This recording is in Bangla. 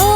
हो